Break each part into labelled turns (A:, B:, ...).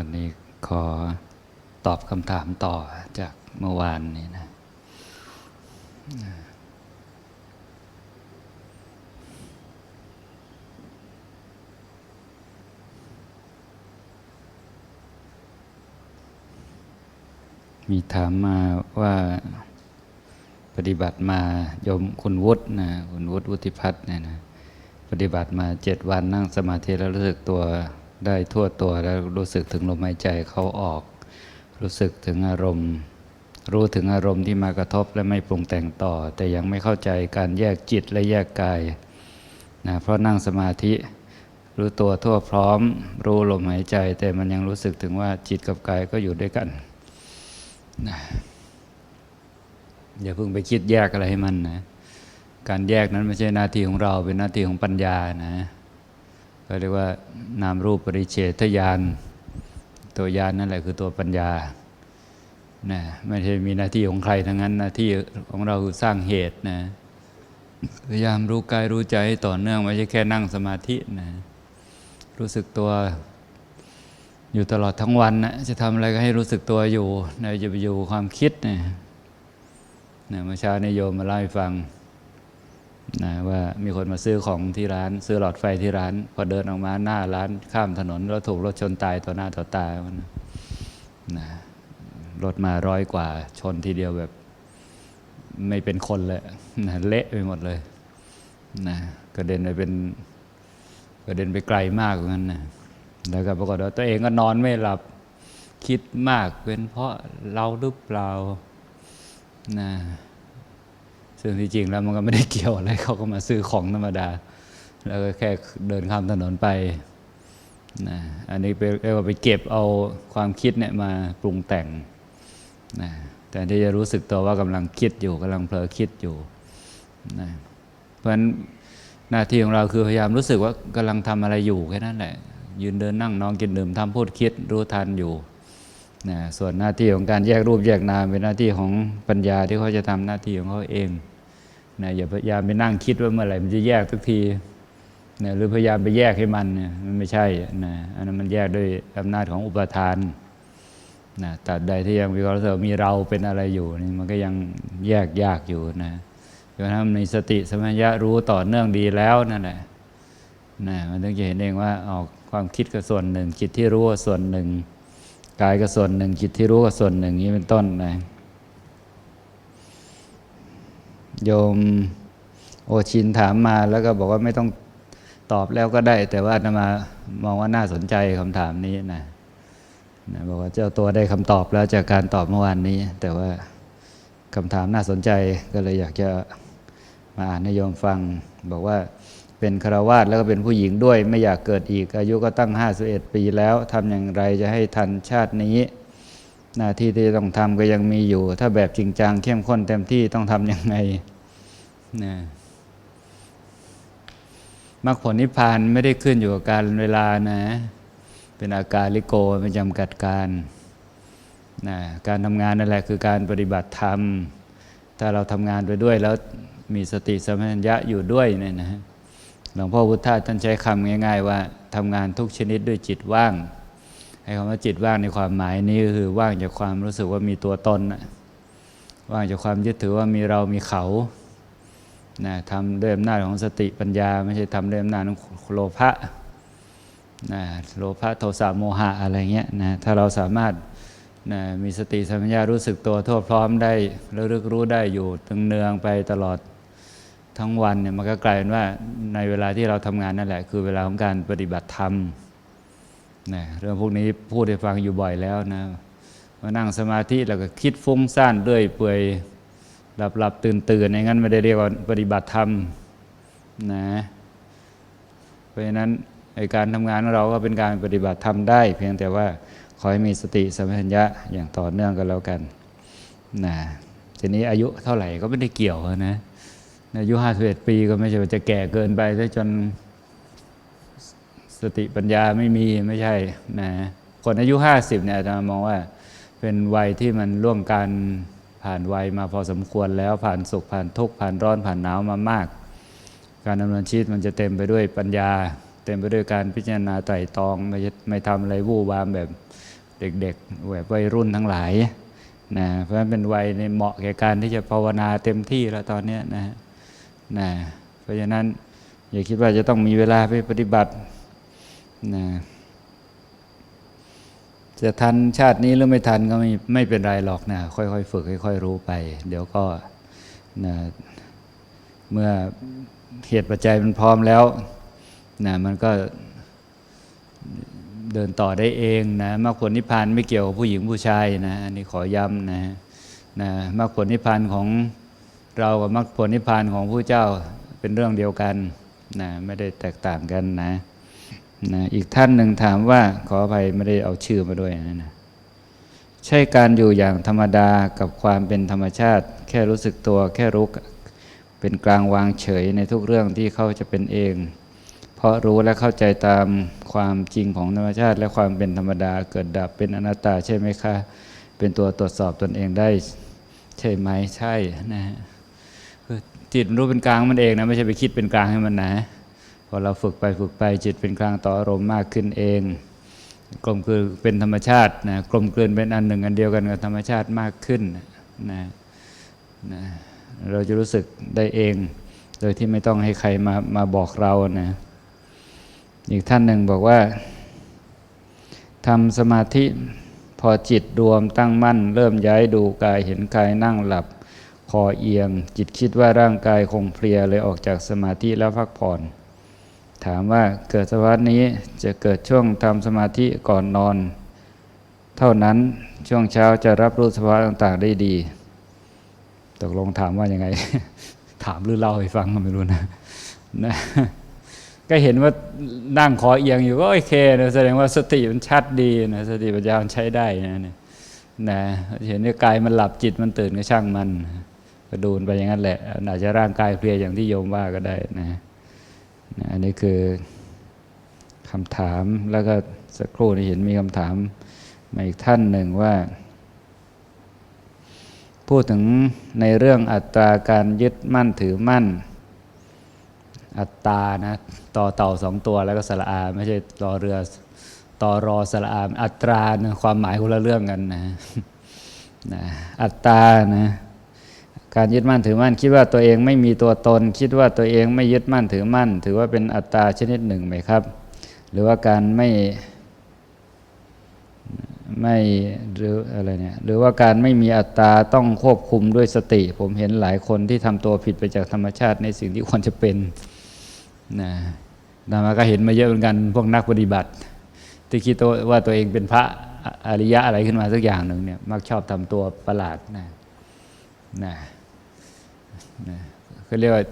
A: วันนี้ขอตอบคำถามต่อจากเมื่อวานนี้นะ มีถามมาว่าปฏิบัติมาโยมคุณวุฒินะคุณวุฒิวุฒิพัฒน์เนี่ยนะปฏิบัติมาเจ็ดวันนั่งสมาธิแล้วรู้สึกตัว ได้ทั่วตัวแล้วรู้สึกถึงลมหายใจเขาออก รู้สึกถึงอารมณ์ รู้ถึงอารมณ์ที่มากระทบและไม่ปรุงแต่งต่อ แต่ยังไม่เข้าใจการแยกจิตและแยกกายนะเพราะนั่งสมาธิรู้ตัวทั่วพร้อม รู้ลมหายใจ แต่มันยังรู้สึกถึงว่าจิตกับกายก็อยู่ด้วยกันนะอย่าเพิ่งไปคิดแยกอะไรให้มันนะการแยกนั้นไม่ใช่หน้าที่ของเราเป็นหน้าที่ของปัญญานะ ก็เรียกว่านามรูปปริเฉทญาณตัวยานนั่นแหละคือตัวปัญญานะไม่ใช่มีหน้าที่ของใครทั้งนั้นหน้าที่ของเราคือสร้างเหตุนะพยายามรู้กายรู้ใจใต่อเนื่องไม่ใช่แค่นั่งสมาธินะรู้สึกตัวอยู่ตลอดทั้งวันนะจะทำอะไรก็ให้รู้สึกตัวอยู่นะจะไปอยู่ความคิดนี่ยนะเมื่อเช้านิโยมมาเล่าให้ฟัง นะว่ามีคนมาซื้อของที่ร้าน ซื้อหลอดไฟที่ร้าน พอเดินออกมาหน้าร้านข้ามถนนแล้วถูกรถชนตายต่อหน้าต่อตามันนะรถมาร้อยกว่าชนทีเดียวแบบ ไม่เป็นคนเลยนะเละไปหมดเลยนะกระเด็นไปเป็นกระเด็นไปไกลมากเหมือนกันนะแล้วก็ปรากฏว่าตัวเองก็นอนไม่หลับคิดมากเป็นเพราะเราหรือเปล่านะ ซึ่งที่จริงแล้วมันก็ไม่ได้เกี่ยวอะไรเขาก็มาซื้อของธรรมดา แล้วก็แค่เดินข้ามถนนไปนะอันนี้ไปเรียกว่าไปเก็บเอาความคิดเนี่ยมาปรุงแต่งนะแต่ที่จะรู้สึกตัวว่ากำลังคิดอยู่กำลังเผลอคิดอยู่นะเพราะฉะนั้นหน้าที่ของเราคือพยายามรู้สึกว่ากำลังทำอะไรอยู่แค่นั้นแหละ ยืนเดินนั่งนอนกินดื่มทำพูดคิดรู้ทันอยู่ นะส่วนหน้าที่ของการแยกรูปแยกนามเป็นหน้าที่ของปัญญาที่เขาจะทำหน้าที่ของเขาเองนะอย่าพยายามไปนั่งคิดว่าเมื่อไหร่มันจะแยกทุกทีนะหรือพยายามไปแยกให้มันเนี่ยมันไม่ใช่นะอันนั้นมันแยกด้วยอำนาจของอุปทานนะตราบใดที่ยังมีความรู้สึกมีเราเป็นอะไรอยู่นี่มันก็ยังแยกยากอยู่นะจนถ้ามีสติสมัญญะรู้ต่อเนื่องดีแล้วนั่นแหละนะมันต้องจะเห็นเองว่าออกความคิดก็ส่วนหนึ่งจิตที่รู้ส่วนหนึ่ง กายก็ส่วนหนึ่งจิตที่รู้ก็ส่วนหนึ่งนี้เป็นต้นนะโยมโอชินถามมาแล้วก็บอกว่าไม่ต้องตอบแล้วก็ได้ แต่ว่าอาตมามองว่าน่าสนใจคำถามนี้นะนะบอกว่าเจ้าตัวได้คำตอบแล้วจากการตอบเมื่อวานนี้ แต่ว่าคำถามน่าสนใจก็เลยอยากจะมาอ่านให้โยมฟัง บอกว่า เป็นคารวาสแล้วก็เป็นผู้หญิงด้วย ไม่อยากเกิดอีก อายุก็ตั้ง 51 ปีแล้วทำอย่างไรจะให้ทันชาตินี้ หน้าที่ที่ต้องทำก็ยังมีอยู่ ถ้าแบบจริงจังเข้มข้นเต็มที่ต้องทำยังไงนะมรรคผลนิพพานไม่ได้ขึ้นอยู่กับการเวลานะ เป็นอาการลิโกไม่จำกัดการนะการทำงานนั่นแหละคือการปฏิบัติธรรม ถ้าเราทำงานไปด้วยแล้วมีสติสัมปชัญญะอยู่ด้วยเนี่ยนะ หลวงพ่อพุทธาท่านใช้คำง่าย ๆ ว่าทำงานทุกชนิดด้วยจิตว่างให้คำว่าจิตว่างในความหมายนี้ก็คือว่างจากความรู้สึกว่ามีตัวตนนะว่างจากความยึดถือว่ามีเรามีเขานะทำด้วยอำนาจของสติปัญญา ไม่ใช่ทำด้วยอำนาจของโลภะนะโลภะโทสะโมหะอะไรเงี้ยนะถ้าเราสามารถนะมีสติสัมปชัญญะรู้สึกตัวทั่วพร้อมได้ระลึกรู้ได้อยู่ตึงเนืองไปตลอด ทั้งวันเนี่ยมันก็กลายเป็นว่าในเวลาที่เราทำงานนั่นแหละ คือเวลาของการปฏิบัติธรรมนะเรื่องพวกนี้พูดให้ฟังอยู่บ่อยแล้วนะมานั่งสมาธิแล้วก็คิดฟุ้งซ่านเรื่อยเปื่อยหลับหลับตื่นตื่นอย่างนั้นไม่ได้เรียกว่าปฏิบัติธรรมนะเพราะฉะนั้นในการทำงานของเราก็เป็นการปฏิบัติธรรมได้ เพียงแต่ว่าขอให้มีสติสัมปชัญญะอย่างต่อเนื่องกันแล้วกันนะทีนี้อายุเท่าไหร่ก็ไม่ได้เกี่ยวนะ อายุห้าสิบเอ็ดปีก็ไม่ใช่ว่าจะแก่เกินไปซะจนสติปัญญาไม่มีไม่ใช่นะคนอายุห้าสิบเนี่ยอาจารย์มองว่า เป็นวัยที่มันล่วงการผ่านวัยมาพอสมควรแล้วผ่านสุขผ่านทุกข์ผ่านร้อนผ่านหนาวมามาก การดำเนินชีวิตมันจะเต็มไปด้วยปัญญา เต็มไปด้วยการพิจารณาไตร่ตรอง ไม่ไม่ทำอะไรวู่วามแบบเด็กๆแบบวัยรุ่นทั้งหลายนะเพราะฉะนั้นเป็นวัยในเหมาะแก่การที่จะภาวนาเต็มที่แล้วตอนนี้ยนะ นะเพราะฉะนั้นอย่าคิดว่าจะต้องมีเวลาไปปฏิบัตินะจะทันชาตินี้หรือไม่ทันก็ไม่ไม่เป็นไรหรอกนะค่อยๆฝึกค่อยๆรู้ไป เดี๋ยวก็นะเมื่อเหตุปัจจัยมันพร้อมแล้วนะมันก็เดินต่อได้เองนะมรรคผลนิพพานไม่เกี่ยวกับผู้หญิงผู้ชายนะอันนี้ขอย้ำนะนะมรรคผลนิพพานของ เรากับมรรคผลนิพพานของผู้เจ้าเป็นเรื่องเดียวกันนะไม่ได้แตกต่างกันนะนะอีกท่านหนึ่งถามว่าขออภัยไม่ได้เอาชื่อมาด้วยนะนะใช่การอยู่อย่างธรรมดากับความเป็นธรรมชาติ แค่รู้สึกตัวแค่รู้เป็นกลางวางเฉยในทุกเรื่องที่เขาจะเป็นเอง เพราะรู้และเข้าใจตามความจริงของธรรมชาติ และความเป็นธรรมดาเกิดดับเป็นอนัตตาใช่ไหมคะ เป็นตัวตรวจสอบตนเองได้ ใช่ไหมใช่นะฮะ จิตมันรู้เป็นกลางมันเองนะไม่ใช่ไปคิดเป็นกลางให้มันนะพอเราฝึกไปฝึกไปจิตเป็นกลางต่ออารมณ์มากขึ้นเอง กลมกลืนเป็นธรรมชาตินะกลมกลืนเป็นอันหนึ่งอันเดียวกันกับธรรมชาติมากขึ้นนะนะเราจะรู้สึกได้เอง โดยที่ไม่ต้องให้ใครมามาบอกเรานะอีกท่านหนึ่งบอกว่าทำสมาธิพอจิตรวมตั้งมั่น เริ่มย้ายดูกายเห็นกายนั่งหลับ คอเอียง จิตคิดว่าร่างกายคงเพลียเลยออกจากสมาธิแล้วพักผ่อน ถามว่าเกิดสภาวะนี้จะเกิดช่วงทำสมาธิก่อนนอน เท่านั้นช่วงเช้าจะรับรู้สภาวะต่างๆได้ดี ตกลงถามว่ายังไง ถามหรือเล่าให้ฟังก็ไม่รู้นะนะก็เห็นว่านั่งคอเอียงอยู่ก็โอเคนะแสดงว่าสติมันชัดดีนะสติปัญญามันใช้ได้นะเนี่นะเห็นว่ากายมันหลับจิตมันตื่นก็ช่างมัน ก็ดูนไปอย่างนั้นแหละอาจจะร่างกายเพลียอย่างที่โยมว่าก็ได้นะนะอันนี้คือคำถามแล้วก็สักครู่นี้เห็นมีคำถามมาอีกท่านหนึ่งว่า พูดถึงในเรื่องอัตราการยึดมั่นถือมั่น อัตานะต่อเต่าสองตัวแล้วก็สระอา ไม่ใช่ต่อเรือต่อรอสระอา อัตรานะความหมายคนละเรื่องกันนะนะอัตตานะ การยึดมั่นถือมั่น คิดว่าตัวเองไม่มีตัวตน คิดว่าตัวเองไม่ยึดมั่นถือมั่น ถือว่าเป็นอัตตาชนิดหนึ่งไหมครับ หรือว่าการไม่ไม่หรืออะไรเนี่ยหรือว่าการไม่มีอัตตาต้องควบคุมด้วยสติ ผมเห็นหลายคนที่ทำตัวผิดไปจากธรรมชาติในสิ่งที่ควรจะเป็นนะนามาก็เห็นมาเยอะเหมือนกัน พวกนักปฏิบัติ ที่คิดตัวว่าตัวเองเป็นพระอริยะอะไรขึ้นมาสักอย่างหนึ่งเนี่ยมักชอบทำตัวประหลาดนะนะ นะเขาเรียกว่า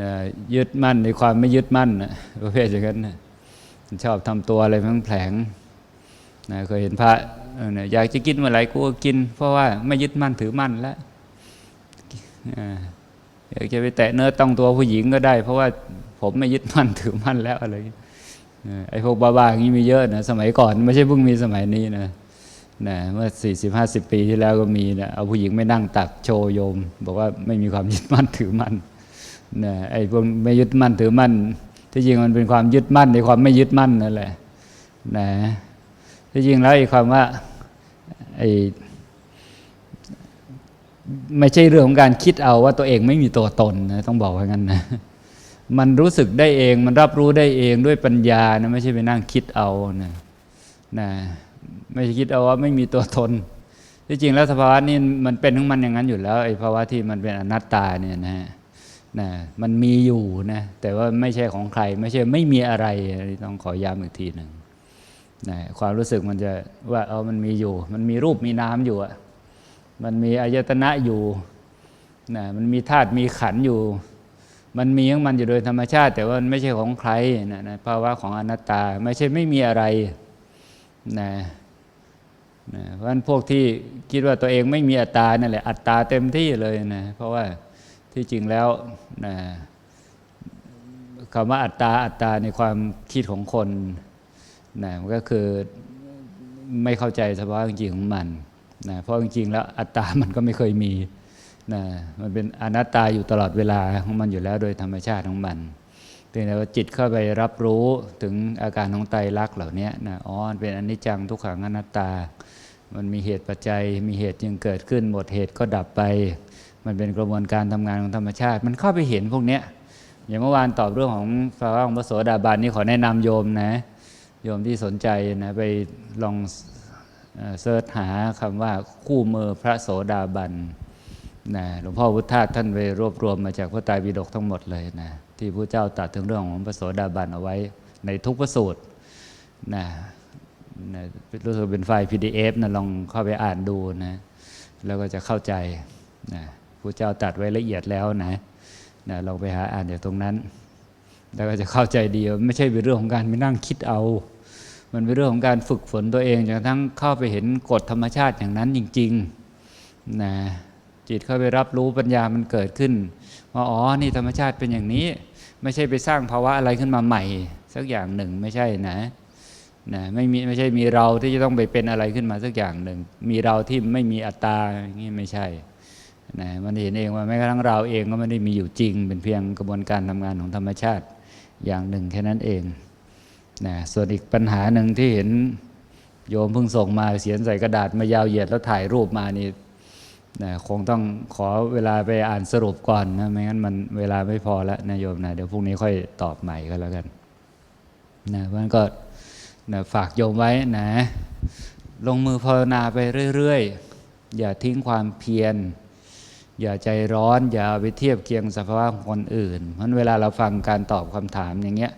A: นะยึดมั่นในความไม่ยึดมั่นนะประเภทอย่างนั้นนะชอบทำตัวอะไรแผลงนะเคยเห็นพระออเนี่ยอยากจะกินเมื่อไหร่กูก็กิน เพราะว่าไม่ยึดมั่นถือมั่นแล้วอยากจะไปแตะเนื้อต้องตัวผู้หญิงก็ได้ เพราะว่าผมไม่ยึดมั่นถือมั่นแล้วอะไรไอ้พวกบ้าๆอย่างนี้มีเยอะนะสมัยก่อน ไม่ใช่เพิ่งมีสมัยนี้นะ นะเมื่อสี่สิบห้าสิบปีที่แล้วก็มีนะเอาผู้หญิงไม่นั่งตักโชว์โยม บอกว่าไม่มีความยึดมั่นถือมั่นนะไอ้พวกไม่ยึดมั่นถือมั่น ที่จริงมันเป็นความยึดมั่นในความไม่ยึดมั่นนั่นแหละนะที่จริงแล้วไอ้ความว่าไอ้ไม่ใช่เรื่องของการคิดเอาว่าตัวเองไม่มีตัวตนนะต้องบอกว่างั้นนะมันรู้สึกได้เองมันรับรู้ได้เองด้วยปัญญานะไม่ใช่ไปนั่งคิดเอานะนะ ไม่ใช่คิดเอาว่าไม่มีตัวตน ที่จริงแล้วสภาวะนี้มันเป็นของมันอย่างนั้นอยู่แล้วไอ้ภาวะที่มันเป็นอนัตตาเนี่ยนะฮะนะมันมีอยู่นะแต่ว่าไม่ใช่ของใคร ไม่ใช่ไม่มีอะไรนี่ต้องขอย้ำอีกทีหนึ่งนะความรู้สึกมันจะว่าเออมันมีอยู่ มันมีรูปมีน้ำอยู่อะมันมีอายตนะอยู่นะมันมีธาตุมีขันอยู่ มันมีของมันอยู่โดยธรรมชาติ แต่ว่ามันไม่ใช่ของใครนะนะภาวะของอนัตตา ไม่ใช่ไม่มีอะไรนะ นะเพราะฉะนั้นพวกที่คิดว่าตัวเองไม่มีอัตตานั่นแหละอัตตาเต็มที่เลยนะเพราะว่าที่จริงแล้วนะคำว่าอัตตาอัตตาในความคิดของคนนะมันก็คือไม่เข้าใจสภาวะจริงของมันนะเพราะจริงๆแล้วอัตตามันก็ไม่เคยมีนะมันเป็นอนัตตาอยู่ตลอดเวลาของมันอยู่แล้วโดยธรรมชาติของมันเถึงแต่ว่าจิตเข้าไปรับรู้ถึงอาการของไตรลักษณ์เหล่านี้นะอ๋อเป็นอนิจจังทุกขังอนัตตา มันมีเหตุปัจจัย มีเหตุจึงเกิดขึ้น หมดเหตุก็ดับไป มันเป็นกระบวนการทำงานของธรรมชาติ มันเข้าไปเห็นพวกเนี้ยอย่างเมื่อวานตอบเรื่องของภาวะของพระโสดาบันนี่ขอแนะนำโยมนะโยมที่สนใจนะไปลองเอ่อเสิร์ชหาคำว่าคู่มือพระโสดาบัน นะหลวงพ่อพุทธาท่านไปรวบรวมมาจากพระไตรปิฎกทั้งหมดเลยนะที่พระเจ้าตรัดถึงเรื่องของพระโสดาบันเอาไว้ในทุกพระสูตรนะนะรู้สึกเป็นไฟล์ PDF นะลองเข้าไปอ่านดูนะแล้วก็จะเข้าใจนะพระเจ้าตรัดไว้ละเอียดแล้วนะนะลองไปหาอ่านจากตรงนั้น แล้วก็จะเข้าใจดีว่าไม่ใช่เป็นเรื่องของการไปนั่งคิดเอา มันเป็นเรื่องของการฝึกฝนตัวเองจนกระทั่งเข้าไปเห็นกฎธรรมชาติอย่างนั้นจริงๆนะ จิตเข้าไปรับรู้ปัญญามันเกิดขึ้นว่าอ๋อนี่ธรรมชาติเป็นอย่างนี้ ไม่ใช่ไปสร้างภาวะอะไรขึ้นมาใหม่ สักอย่างหนึ่งไม่ใช่นะนะไม่มีไม่ใช่มีเราที่จะต้องไปเป็นอะไรขึ้นมาสักอย่างหนึ่ง มีเราที่ไม่มีอัตตาอย่างนี้ไม่ใช่นะมันเห็นเองว่าแม้กระทั่งเราเองก็ไม่ได้มีอยู่จริง เป็นเพียงกระบวนการทำงานของธรรมชาติอย่างหนึ่งแค่นั้นเองนะส่วนอีกปัญหาหนึ่งที่เห็นโยมเพิ่งส่งมาเขียนใส่กระดาษมายาวเหยียดแล้วถ่ายรูปมานี่ นะคงต้องขอเวลาไปอ่านสรุปก่อนนะไม่งั้นมันเวลาไม่พอแล้วนะโยมนะเดี๋ยวพรุ่งนี้ค่อยตอบใหม่ก็แล้วกันนะเพราะฉะนั้นก็นะฝากโยมไว้นะ ลงมือภาวนาไปเรื่อยๆ อย่าทิ้งความเพียร อย่าใจร้อน อย่าไปเทียบเคียงสภาวะของคนอื่น เพราะเวลาเราฟังการตอบคำถามอย่างเงี้ย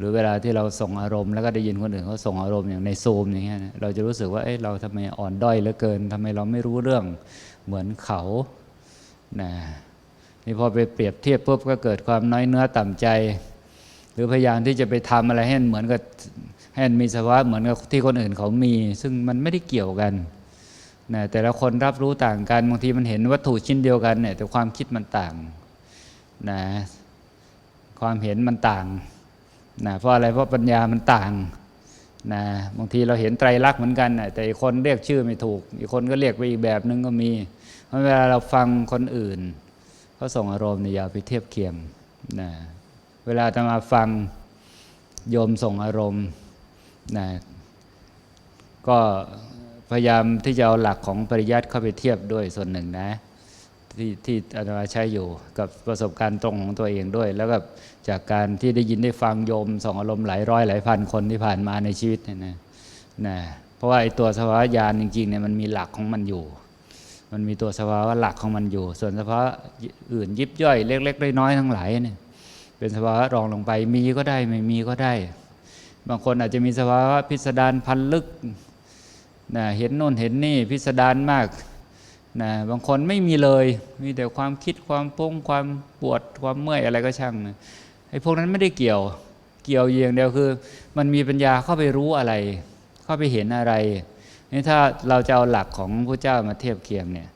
A: หรือเวลาที่เราส่งอารมณ์แล้วก็ได้ยินคนอื่นเขาส่งอารมณ์อย่างในซูมอย่างเงี้ยเราจะรู้สึกว่าเอ้เราทำไมอ่อนด้อยเหลือเกินทำไมเราไม่รู้เรื่องเหมือนเขานะนี่พอไปเปรียบเทียบปุ๊บก็เกิดความน้อยเนื้อต่ำใจ หรือพยายามที่จะไปทำอะไรให้เหมือนกับให้มีสภาวะเหมือนกับที่คนอื่นเขามี ซึ่งมันไม่ได้เกี่ยวกันนะแต่ละคนรับรู้ต่างกันบางทีมันเห็นวัตถุชิ้นเดียวกันเนี่ยแต่ความคิดมันต่างนะความเห็นมันต่าง นะเพราะอะไรเพราะปัญญามันต่างนะบางทีเราเห็นไตรลักษณ์เหมือนกันนะแต่อีกคนเรียกชื่อไม่ถูก อีกคนก็เรียกไปอีกแบบนึงก็มี เพราะเวลาเราฟังคนอื่นเขาส่งอารมณ์เนี่ยอย่าไปเทียบเคียงนะเวลาจะมาฟังโยมส่งอารมณ์นะก็พยายามที่จะเอาหลักของปริยัติเข้าไปเทียบด้วยส่วนหนึ่งนะที่ที่อาตมาใช้อยู่กับประสบการณ์ตรงของตัวเองด้วย แล้วก็ จากการที่ได้ยินได้ฟังโยมส่องอารมณ์หลายร้อยหลายพันคนที่ผ่านมาในชีวิตเนี่ยนะนะเพราะว่าไอ้ตัวสภาวะญาณจริงๆเนี่ยมันมีหลักของมันอยู่ มันมีตัวสภาวะหลักของมันอยู่ ส่วนสภาวะอื่นยิบย่อยเล็ก ๆ น้อยๆทั้งหลายเนี่ยเป็นสภาวะรองลงไปมีก็ได้ไม่มีก็ได้ บางคนอาจจะมีสภาวะพิสดารพันลึกนะเห็นโน่นเห็นนี่พิสดารมากนะบางคนไม่มีเลย มีแต่ความคิดความปุ้งความปวดความเมื่อยอะไรก็ช่างนะ ไอ้พวกนั้นไม่ได้เกี่ยว เกี่ยวอย่างเดียวคือ มันมีปัญญาเข้าไปรู้อะไร เข้าไปเห็นอะไร นี่ถ้าเราจะเอาหลักของพระเจ้ามาเทียบเคียงเนี่ย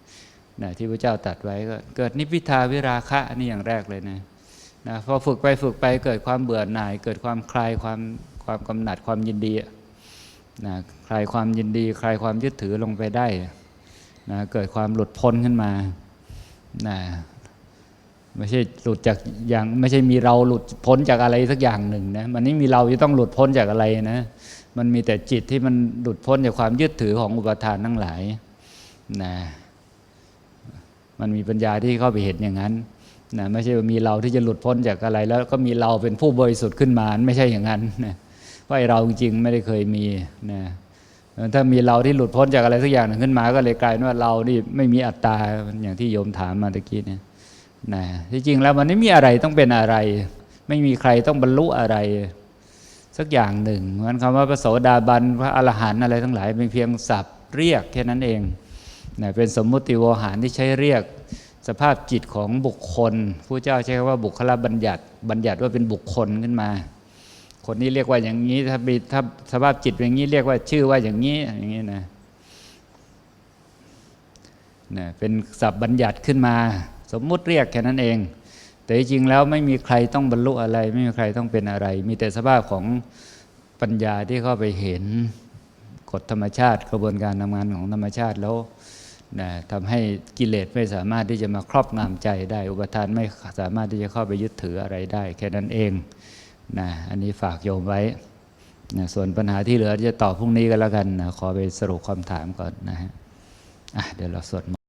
A: นะที่พระเจ้าตัดไว้ก็เกิดนิพพิทาวิราคะนนี้อย่างแรกเลยนะนะพอฝึกไปฝึกไปเกิดความเบื่อหน่าย เกิดความคลายความความกำหนัดความยินดีนะคลายความยินดี คลายความยึดถือลงไปได้นะเกิดความหลุดพ้นขึ้นมานะ ไม่ใช่หลุดจากอย่างไม่ใช่มีเราหลุดพ้นจากอะไรสักอย่างหนึ่งนะมันไม่มีเราจะต้องหลุดพ้นจากอะไรนะ มันมีแต่จิตที่มันหลุดพ้นจากความยึดถือของอุปทานทั้งหลายนะมันมีปัญญาที่เข้าไปเห็นอย่างนั้นนะไม่ใช่ว่ามีเราที่จะหลุดพ้นจากอะไร แล้วก็มีเราเป็นผู้บริสุทธิ์ขึ้นมาไม่ใช่อย่างนั้นนะเพราไอเราจริงๆไม่ได้เคยมีนะถ้ามีเราที่หลุดพ้นจากอะไรสักอย่างหนึ่งขึ้นมา ก็เลยกลายเป็นว่าเรานี่ไม่มีอัตตาอย่างที่โยมถามมาตะกี้เนี่ย นะที่จริงแล้วมันไม่มีอะไรต้องเป็นอะไร ไม่มีใครต้องบรรลุอะไร สักอย่างหนึ่งมือนคำว่าพระโสดาบันพระอรหันต์อะไรทั้งหลายเป็นเพียงศัพท์เรียกแค่นั้นเองนะเป็นสมมุติวหารที่ใช้เรียกสภาพจิตของบุคคลผู้เจ้าใช้คำว่าบุคลบัญญัติ บัญญัติว่าเป็นบุคคลขึ้นมา คนนี้เรียกว่าอย่างนี้ถ้ามีถ้าสภาพจิตเป็นอย่างนี้เรียกว่าชื่อว่าอย่างนี้อย่างนี้นะนะเป็นศัพท์บัญญัติขึ้นมา สมมุติเรียกแค่นั้นเอง แต่จริงๆแล้วไม่มีใครต้องบรรลุอะไร ไม่มีใครต้องเป็นอะไร มีแต่สภาพของปัญญาที่เข้าไปเห็นกฎธรรมชาติกระบวนการทำงานของธรรมชาติแล้วนะทำให้กิเลสไม่สามารถที่จะมาครอบงำใจได้ อุปทานไม่สามารถที่จะเข้าไปยึดถืออะไรได้ แค่นั้นเองนะอันนี้ฝากโยมไว้นะส่วนปัญหาที่เหลือจะตอบพรุ่งนี้กันแล้วกันนะขอไปสรุปคำถามก่อนนะฮะเดี๋ยวเราสวด